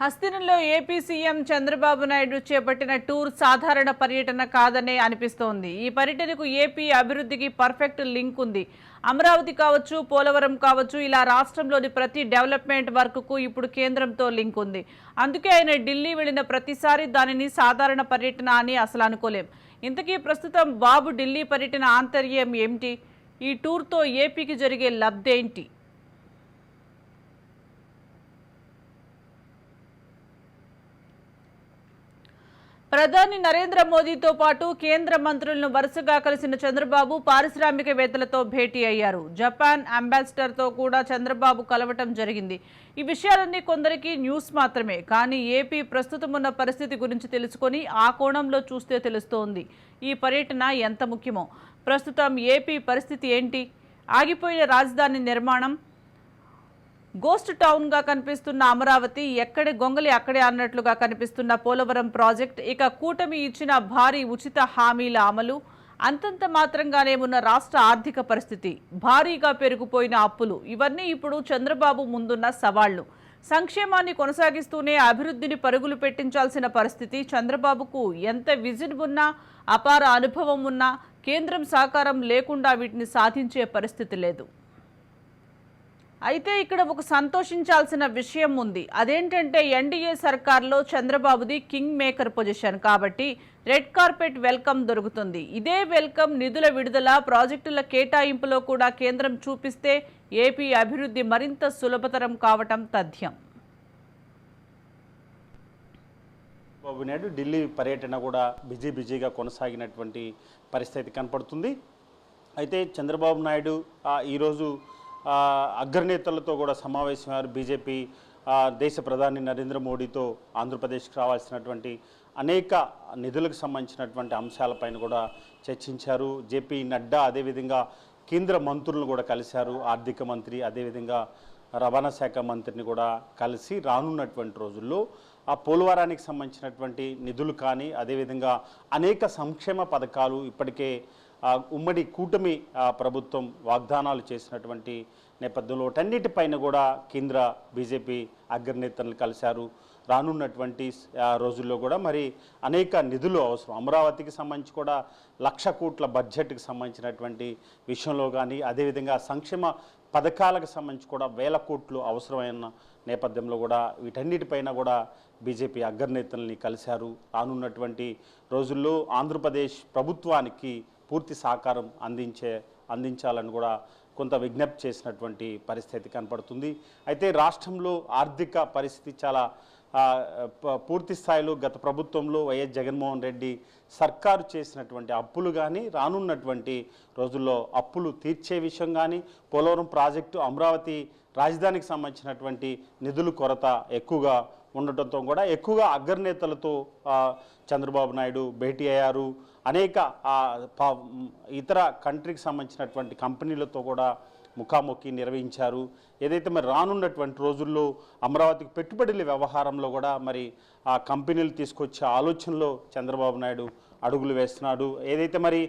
హస్తినంలో AP CM Chandrababu Naidu చేపట్టిన tour సాధారణ పర్యటన కాదనే అనిపిస్తోంది. ఈ పర్యటనకు ఏపీ అభివృద్ధికి పర్ఫెక్ట్ లింక్ ఉంది. అమరావతి కావచ్చు పోలవరం కావచ్చు ఇలా రాష్ట్రంలోని ప్రతి డెవలప్మెంట్ వర్క్కు ఇప్పుడు కేంద్రంతో లింక్ ఉంది. అందుకే ఆయన ఢిల్లీ వెళ్ళిన ప్రతిసారి దానిని సాధారణ పర్యటన అని అసలు అనుకోలేం. ఇంతకీ ప్రస్తుతం బాబు ఢిల్లీ పర్యటన ఆంతర్యం ఏమిటి? ఈ టూర్తో ఏపీకి జరిగే లబ్ధేంటి? ప్రధాని నరేంద్ర మోదీతో పాటు కేంద్ర మంత్రులను వరుసగా కలిసిన చంద్రబాబు పారిశ్రామికవేత్తలతో భేటీ అయ్యారు. జపాన్ అంబాసిడర్తో కూడా చంద్రబాబు కలవటం జరిగింది. ఈ విషయాలన్నీ కొందరికి న్యూస్ మాత్రమే. కానీ ఏపీ ప్రస్తుతం ఉన్న పరిస్థితి గురించి తెలుసుకొని ఆ కోణంలో చూస్తే తెలుస్తోంది. ఈ పర్యటన ఎంత ముఖ్యమో. ప్రస్తుతం ఏపీ పరిస్థితి ఏంటి? ఆగిపోయిన రాజధాని నిర్మాణం గోస్ట్ టౌన్గా కనిపిస్తున్న అమరావతి ఎక్కడి గొంగలి అక్కడే అన్నట్లుగా కనిపిస్తున్న పోలవరం ప్రాజెక్ట్ ఇక కూటమి ఇచ్చిన భారీ ఉచిత హామీల అమలు అంతంత మాత్రంగానే ఉన్న రాష్ట్ర ఆర్థిక పరిస్థితి భారీగా పెరిగిపోయిన అప్పులు ఇవన్నీ ఇప్పుడు చంద్రబాబు ముందున్న సవాళ్ళు. సంక్షేమాన్ని కొనసాగిస్తూనే అభివృద్ధిని పరుగులు పెట్టించాల్సిన పరిస్థితి చంద్రబాబుకు ఎంత విజన్ ఉన్నా అపార అనుభవం ఉన్నా కేంద్రం సహకారం లేకుండా వీటిని సాధించే పరిస్థితి లేదు. అయితే ఇక్కడ ఒక సంతోషించాల్సిన విషయం ఉంది. అదేంటంటే ఎన్డీఏ సర్కార్లో చంద్రబాబుది కింగ్ మేకర్ పొజిషన్ కాబట్టి రెడ్ కార్పెట్ వెల్కమ్ దొరుకుతుంది. ఇదే వెల్కమ్ నిధుల విడుదల ప్రాజెక్టుల కేటాయింపులో కూడా కేంద్రం చూపిస్తే ఏపీ అభివృద్ధి మరింత సులభతరం కావటం తథ్యం. బాబు నాయుడు ఢిల్లీ పర్యటన కూడా బిజీ బిజీగా కొనసాగినటువంటి పరిస్థితి కనపడుతుంది. అయితే చంద్రబాబు నాయుడు ఈరోజు అగ్రనేతలతో కూడా సమావేశమయ్యారు. బీజేపీ దేశ ప్రధాని నరేంద్ర మోడీతో ఆంధ్రప్రదేశ్కి రావాల్సినటువంటి అనేక నిధులకు సంబంధించినటువంటి అంశాలపైన కూడా చర్చించారు. జేపీ నడ్డా అదేవిధంగా కేంద్ర మంత్రులను కూడా కలిశారు. ఆర్థిక మంత్రి అదేవిధంగా రవాణా శాఖ మంత్రిని కూడా కలిసి రానున్నటువంటి రోజుల్లో ఆ పోలవరానికి సంబంధించినటువంటి నిధులు కానీ అదేవిధంగా అనేక సంక్షేమ పథకాలు ఇప్పటికే ఉమ్మడి కూటమి ప్రభుత్వం వాగ్దానాలు చేసినటువంటి నేపథ్యంలో వాటన్నిటిపైన కూడా కేంద్ర బీజేపీ అగ్రనేతలను కలిశారు. రానున్నటువంటి రోజుల్లో కూడా మరి అనేక నిధులు అవసరం. అమరావతికి సంబంధించి కూడా లక్ష కోట్ల బడ్జెట్కి సంబంధించినటువంటి విషయంలో కానీ అదేవిధంగా సంక్షేమ పథకాలకు సంబంధించి కూడా వేల కోట్లు అవసరమైన నేపథ్యంలో కూడా వీటన్నిటిపైన కూడా బీజేపీ అగ్రనేతల్ని కలిశారు. రానున్నటువంటి రోజుల్లో ఆంధ్రప్రదేశ్ ప్రభుత్వానికి పూర్తి సహకారం అందించే అందించాలని కూడా కొంత విజ్ఞప్తి చేసినటువంటి పరిస్థితి కనపడుతుంది. అయితే రాష్ట్రంలో ఆర్థిక పరిస్థితి చాలా పూర్తి స్థాయిలో గత ప్రభుత్వంలో వైఎస్ జగన్మోహన్ రెడ్డి సర్కారు చేసినటువంటి అప్పులు కానీ రానున్నటువంటి రోజుల్లో అప్పులు తీర్చే విషయం కానీ పోలవరం ప్రాజెక్టు అమరావతి రాజధానికి సంబంధించినటువంటి నిధులు కొరత ఎక్కువగా ఉండటంతో కూడా ఎక్కువగా అగ్రనేతలతో చంద్రబాబు నాయుడు భేటీ అయ్యారు. అనేక ఇతర కంట్రీకి సంబంధించినటువంటి కంపెనీలతో కూడా ముఖాముఖి నిర్వహించారు. ఏదైతే మరి రానున్నటువంటి రోజుల్లో అమరావతికి పెట్టుబడుల వ్యవహారంలో కూడా మరి ఆ కంపెనీలు తీసుకొచ్చే ఆలోచనలో చంద్రబాబు నాయుడు అడుగులు వేస్తున్నాడు. ఏదైతే మరి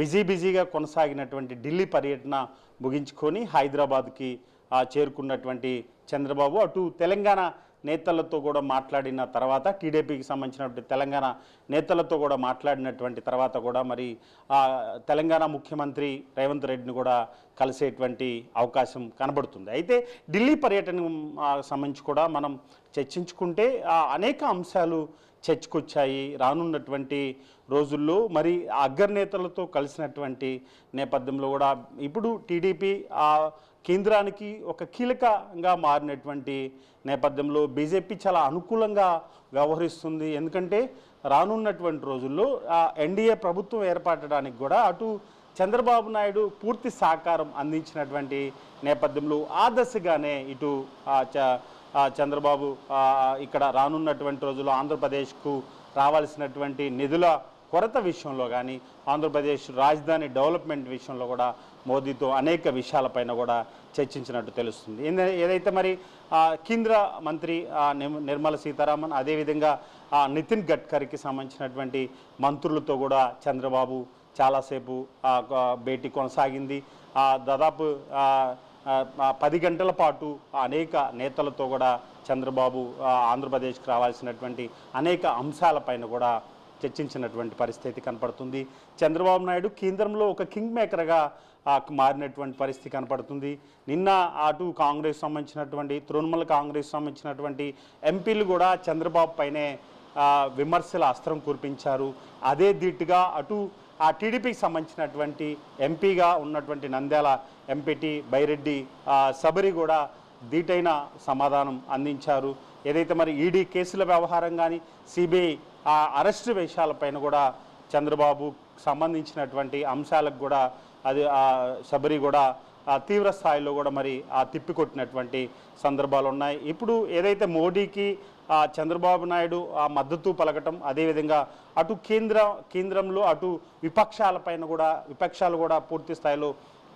బిజీ బిజీగా కొనసాగినటువంటి ఢిల్లీ పర్యటన ముగించుకొని హైదరాబాద్కి చేరుకున్నటువంటి చంద్రబాబు అటు తెలంగాణ నేతలతో కూడా మాట్లాడిన తర్వాత టీడీపీకి సంబంధించినటువంటి తెలంగాణ నేతలతో కూడా మాట్లాడినటువంటి తర్వాత కూడా మరి ఆ, తెలంగాణ ముఖ్యమంత్రి రేవంత్ రెడ్డిని కూడా కలిసేటువంటి అవకాశం కనబడుతుంది. అయితే ఢిల్లీ పర్యటన సంబంధించి కూడా మనం చర్చించుకుంటే ఆ, అనేక అంశాలు చర్చకొచ్చాయి రానున్నటువంటి రోజుల్లో. మరి ఆ అగ్రనేతలతో కలిసినటువంటి నేపథ్యంలో కూడా ఇప్పుడు టీడీపీ కేంద్రానికి ఒక కీలకంగా మారినటువంటి నేపథ్యంలో బీజేపీ చాలా అనుకూలంగా వ్యవహరిస్తుంది. ఎందుకంటే రానున్నటువంటి రోజుల్లో ఆ ఎన్డీఏ ప్రభుత్వం ఏర్పడడానికి కూడా అటు చంద్రబాబు నాయుడు పూర్తి సహకారం అందించినటువంటి నేపథ్యంలో ఆ దశగానే ఇటు చ- చంద్రబాబు ఇక్కడ రానున్నటువంటి రోజుల్లో ఆంధ్రప్రదేశ్కు రావాల్సినటువంటి నిధుల కొరత విషయంలో కానీ ఆంధ్రప్రదేశ్ రాజధాని డెవలప్మెంట్ విషయంలో కూడా మోదీతో అనేక విషయాలపైన కూడా చర్చించినట్టు తెలుస్తుంది. ఏదైతే మరి కేంద్ర మంత్రి నిర్మల సీతారామన్ అదేవిధంగా నితిన్ గడ్కరీకి సంబంధించినటువంటి మంత్రులతో కూడా చంద్రబాబు చాలాసేపు భేటీ కొనసాగింది. దాదాపు పది గంటల పాటు అనేక నేతలతో కూడా చంద్రబాబు ఆంధ్రప్రదేశ్కి రావాల్సినటువంటి అనేక అంశాలపైన కూడా చర్చించినటువంటి పరిస్థితి కనపడుతుంది. చంద్రబాబు నాయుడు కేంద్రంలో ఒక కింగ్ మేకర్గా మారినటువంటి పరిస్థితి కనపడుతుంది. నిన్న అటు కాంగ్రెస్ సంబంధించినటువంటి తృణమూల కాంగ్రెస్ సంబంధించినటువంటి ఎంపీలు కూడా చంద్రబాబు పైనే విమర్శల అస్త్రం కురిపించారు. అదే ధీటుగా అటు ఆ టీడీపీకి సంబంధించినటువంటి ఎంపీగా ఉన్నటువంటి నంద్యాల ఎంపీటీ బైరెడ్డి సబరి కూడా ధీటైన సమాధానం అందించారు. ఏదైతే మరి ఈడీ కేసుల వ్యవహారం కానీ సిబిఐ ఆ అరెస్టు విషయాలపైన కూడా చంద్రబాబు సంబంధించినటువంటి అంశాలకు కూడా అది ఆ శబరి కూడా ఆ తీవ్ర స్థాయిలో కూడా మరి ఆ తిప్పికొట్టినటువంటి సందర్భాలు ఉన్నాయి. ఇప్పుడు ఏదైతే మోడీకి ఆ చంద్రబాబు నాయుడు ఆ మద్దతు పలకటం అదేవిధంగా అటు కేంద్ర కేంద్రంలో అటు విపక్షాలపైన కూడా విపక్షాలు కూడా పూర్తి స్థాయిలో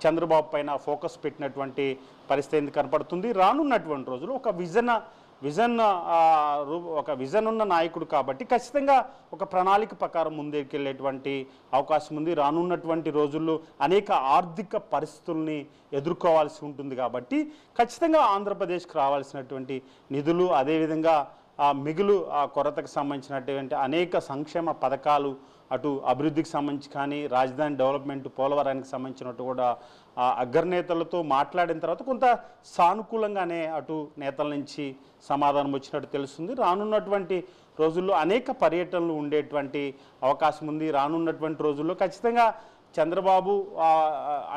చంద్రబాబు పైన ఫోకస్ పెట్టినటువంటి పరిస్థితి కనపడుతుంది? రానున్నటువంటి రోజులు ఒక విజన్ విజన్ రూ- ఒక విజన్ ఉన్న నాయకుడు కాబట్టి ఖచ్చితంగా ఒక ప్రణాళిక ప్రకారం ముందుకెళ్ళేటువంటి అవకాశం ఉంది. రానున్నటువంటి రోజుల్లో అనేక ఆర్థిక పరిస్థితుల్ని ఎదుర్కోవాల్సి ఉంటుంది కాబట్టి ఖచ్చితంగా ఆంధ్రప్రదేశ్కి రావాల్సినటువంటి నిధులు అదేవిధంగా ఆ మిగులు ఆ కొరతకు సంబంధించినటువంటి అనేక సంక్షేమ పథకాలు అటు అభివృద్ధికి సంబంధించి కానీ రాజధాని డెవలప్మెంట్ పోలవరానికి సంబంధించినట్టు కూడా ఆ అగ్రనేతలతో మాట్లాడిన తర్వాత కొంత సానుకూలంగానే అటు నేతల నుంచి సమాధానం వచ్చినట్టు తెలుస్తుంది. రానున్నటువంటి రోజుల్లో అనేక పర్యటనలు ఉండేటువంటి అవకాశం ఉంది. రానున్నటువంటి రోజుల్లో ఖచ్చితంగా చంద్రబాబు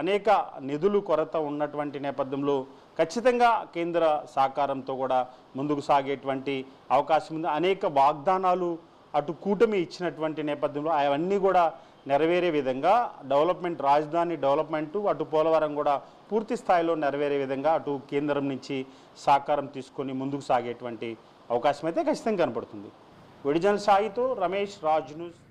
అనేక నిధులు కొరత ఉన్నటువంటి నేపథ్యంలో ఖచ్చితంగా కేంద్ర సహకారంతో కూడా ముందుకు సాగేటువంటి అవకాశం ఉంది. అనేక వాగ్దానాలు అటు కూటమి ఇచ్చినటువంటి నేపథ్యంలో అవన్నీ కూడా నెరవేరే విధంగా డెవలప్మెంట్ రాజధాని డెవలప్మెంటు అటు పోలవరం కూడా పూర్తి స్థాయిలో నెరవేరే విధంగా అటు కేంద్రం నుంచి సహకారం తీసుకొని ముందుకు సాగేటువంటి అవకాశం అయితే ఖచ్చితంగా కనపడుతుంది. ఒడిజన్ సాయితో రమేష్ రాజ్ న్యూస్.